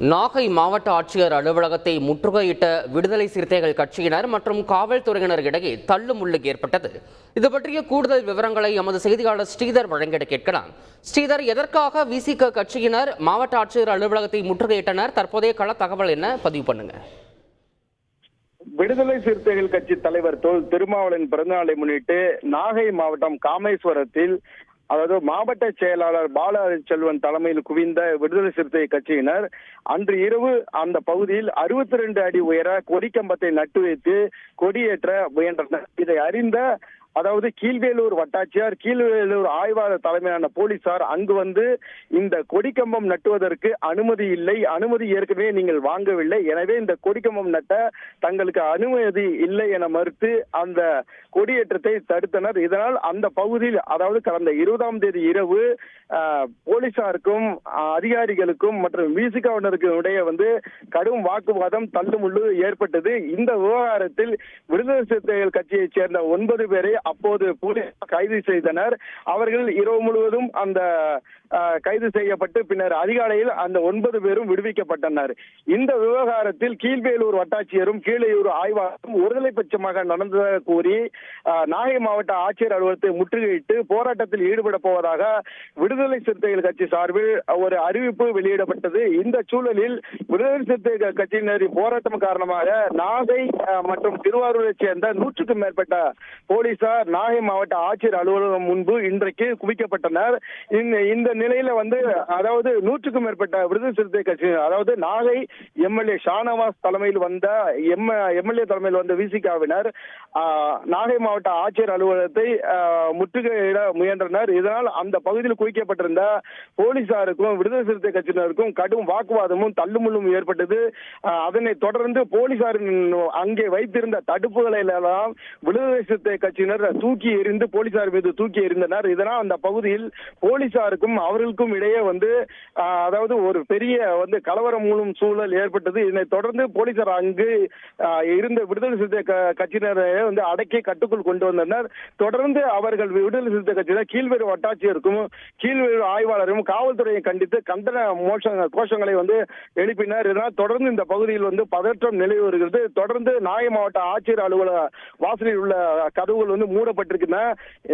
நாகை மாவட்ட ஆட்சியர் அலுவலகத்தை முற்றுகையிட்ட விடுதலை சிறுத்தைகள் கட்சியினர் மற்றும் காவல்துறையினர் இடையே தள்ளுமுள்ளு ஏற்பட்டது. இது பற்றிய கூடுதல் விவரங்களை எமது செய்தியாளர் ஸ்ரீதர் வழங்கிட கேட்கலாம். ஸ்ரீதர் எதற்காக விசிக கட்சியினர் மாவட்ட ஆட்சியர் அலுவலகத்தை முற்றுகையிட்டனர்? தற்போதைய கள தகவல் என்ன? பதிவு பண்ணுங்க. விடுதலை சிறுத்தைகள் கட்சி தலைவர் தொல் திருமாவளவன் பிறந்தநாளை முன்னிட்டு நாகை மாவட்டம் காமேஸ்வரத்தில் அதாவது மாவட்ட செயலாளர் பால செல்வன் தலைமையில் குவிந்த விடுதலை சிறுத்தை கட்சியினர் அன்று இரவு அந்த பகுதியில் அறுபத்தி ரெண்டு அடி உயர கொடிக்கம்பத்தை நட்டு வைத்து கொடியேற்ற முயன்றனர். இதை அறிந்த அதாவது கீழ்வேலூர் வட்டாட்சியார் கீழ்வேலூர் ஆய்வாளர் தலைமையிலான போலீசார் அங்கு வந்து இந்த கொடிக்கம்பம் நட்டுவதற்கு அனுமதி இல்லை. அனுமதி ஏற்கனவே நீங்கள் வாங்கவில்லை. எனவே இந்த கொடிக்கம்பம் நட்ட தங்களுக்கு அனுமதி இல்லை என மறுத்து அந்த கொடியேற்றத்தை தடுத்தனர். இதனால் அந்த பகுதியில் அதாவது கடந்த இருபதாம் தேதி இரவு ஆஹ், போலீசாருக்கும் அதிகாரிகளுக்கும் மற்றும் மியூசிக் இடையே வந்து கடும் வாக்குவாதம் தள்ளுமுள்ளு ஏற்பட்டது. இந்த விவகாரத்தில் விடுதலை சிறுத்தைகள் கட்சியைச் சேர்ந்த ஒன்பது பேரை அப்போது போலீசார் கைது செய்தனர். அவர்கள் இரவு முழுவதும் அந்த கைது செய்யப்பட்டு பின்னர் அதிகாலையில் அந்த ஒன்பது பேரும் விடுவிக்கப்பட்டனர். இந்த விவகாரத்தில் கீழ்வேலூர் வட்டாட்சியரும் கீழையூர் ஆய்வாளரும் ஒருதலை பட்சமாக நடந்ததாக கூறி நாகை மாவட்ட ஆட்சியர் அலுவலகத்தை முற்றுகையிட்டு போராட்டத்தில் ஈடுபட போவதாக விடுதலை சிறுத்தைகள் கட்சி சார்பில் ஒரு அறிவிப்பு வெளியிடப்பட்டது. இந்த சூழலில் விடுதலை சிறுத்தைகள் கட்சியினரின் போராட்டம் காரணமாக நாகை மற்றும் திருவாரூர் திருவாரூரைச் சேர்ந்த நூற்றுக்கும் மேற்பட்ட போலீசார் நாகை மாவட்ட ஆட்சியர் அலுவலகம் முன்பு இன்றைக்கு குவிக்கப்பட்டனர். இந்த நிலையில வந்து அதாவது நூற்றுக்கும் மேற்பட்ட விருது சிறுத்தை கட்சி அதாவது நாகை எம்எல்ஏ ஷானவாஸ் தலைமையில் வந்த எம் எம்எல்ஏ தலைமையில் வந்த விசிகாவினர் நாகை மாவட்ட ஆட்சியர் அலுவலகத்தை முற்றுகையிட முயன்றனர். இதனால் அந்த பகுதியில் குவிக்கப்பட்டிருந்த போலீசாருக்கும் விடுதலை சிறுத்தை கட்சியினருக்கும் கடும் வாக்குவாதமும் தள்ளுமுள்ளும் ஏற்பட்டது. ஆஹ், அதனைத் தொடர்ந்து போலீசாரின் அங்கே வைத்திருந்த தடுப்பு தடுப்புகளை எல்லாம் விடுதலை கட்சியினர் தூக்கி எறிந்து போலீசார் மீது தூக்கி எறிந்தனர். இதனால் அந்த பகுதியில் போலீசாருக்கும் அவர்களுக்கும் இடையே வந்து அதாவது ஒரு பெரிய வந்து கலவரம் மூலம் சூழல் ஏற்பட்டது. இதனைத் தொடர்ந்து போலீசார் அங்கு இருந்த விடுதலை சிறுத்தை கட்சியினரை வந்து அடக்கி கட்டுக்குள் கொண்டு வந்தனர். தொடர்ந்து அவர்கள் விடுதலை சிறுத்தை கட்சியினர் கீழ்வேறு வட்டாட்சியருக்கும் கீழ்வேறு ஆய்வாளரும் காவல்துறையை கண்டித்து கண்டன மோஷ கோஷங்களை வந்து எழுப்பினர். இதனால் தொடர்ந்து இந்த பகுதியில் வந்து பதற்றம் நிலவி வருகிறது. தொடர்ந்து நாகை மாவட்ட ஆட்சியர் ஆட்சியர் அலுவலக வாசலில் உள்ள கதவுகள் வந்து மூடப்பட்டிருக்குன்னா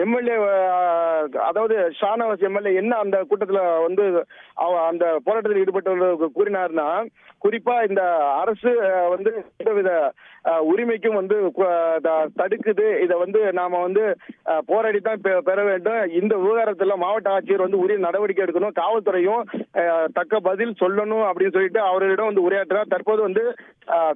எம்எல்ஏ அதாவது ஷானவாஸ் எம்எல்ஏ என்ன அந்த கூட்டத்தில் வந்து அந்த போராட்டத்தில் ஈடுபட்டவர்களுக்கு கூறினார்னா குறிப்பா இந்த அரசு வந்து எந்தவித உரிமைக்கும் வந்து தடுக்குது. இதை வந்து நாம வந்து அஹ், போராடி தான் பெற வேண்டும். இந்த விவகாரத்துல மாவட்ட ஆட்சியர் வந்து உரிய நடவடிக்கை எடுக்கணும். காவல்துறையும் தக்க பதில் சொல்லணும் அப்படின்னு சொல்லிட்டு அவர்களிடம் வந்து உரையாற்றினார். தற்போது வந்து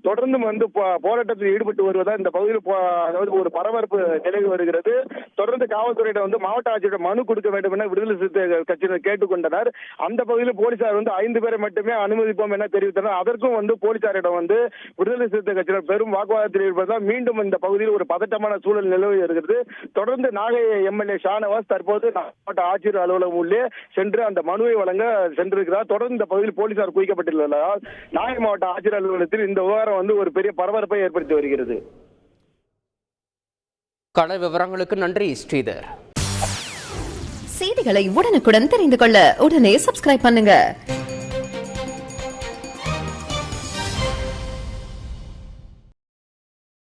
தொடர்ந்து வந்து போராட்டத்தில் ஈடுபட்டு வருவதா இந்த பகுதியில் அதாவது ஒரு பரபரப்பு நிலவி வருகிறது. தொடர்ந்து காவல்துறையிடம் வந்து மாவட்ட ஆட்சியரிடம் மனு கொடுக்க வேண்டும் என விடுதலை சிறுத்தைகள் கட்சியினர் கேட்டுக்கொண்டனர். அந்த பகுதியில் போலீசார் வந்து ஐந்து பேரை மட்டுமே அனுமதிப்போம் என தெரிவித்தனர். அதற்கும் வந்து போலீசாரிடம் வந்து விடுதலை சிறுத்தை கட்சியினர் பெரும் வாக்குவாதத்தில் இருப்பதால் மீண்டும் இந்த பகுதியில் ஒரு பதட்டமான சூழல் நிலவி வருகிறது. தொடர்ந்து நாகை எம்எல்ஏ ஷானவாஸ் தற்போது மாவட்ட ஆட்சியர் அலுவலகம் உள்ளே சென்று அந்த மனுவை வழங்க சென்றிருக்கிறார். தொடர்ந்து இந்த பகுதியில் போலீசார் குவிக்கப்பட்டுள்ளதால் நாகை மாவட்ட ஆட்சியர் அலுவலகத்தில் இந்த விவகாரம் வந்து ஒரு பெரிய பரபரப்பை ஏற்படுத்தி வருகிறது. கள விவரங்களுக்கு நன்றி ஸ்ரீதர். செய்திகளை உடனுக்குடன் தெரிந்து கொள்ள உடனே சப்ஸ்கிரைப் பண்ணுங்க.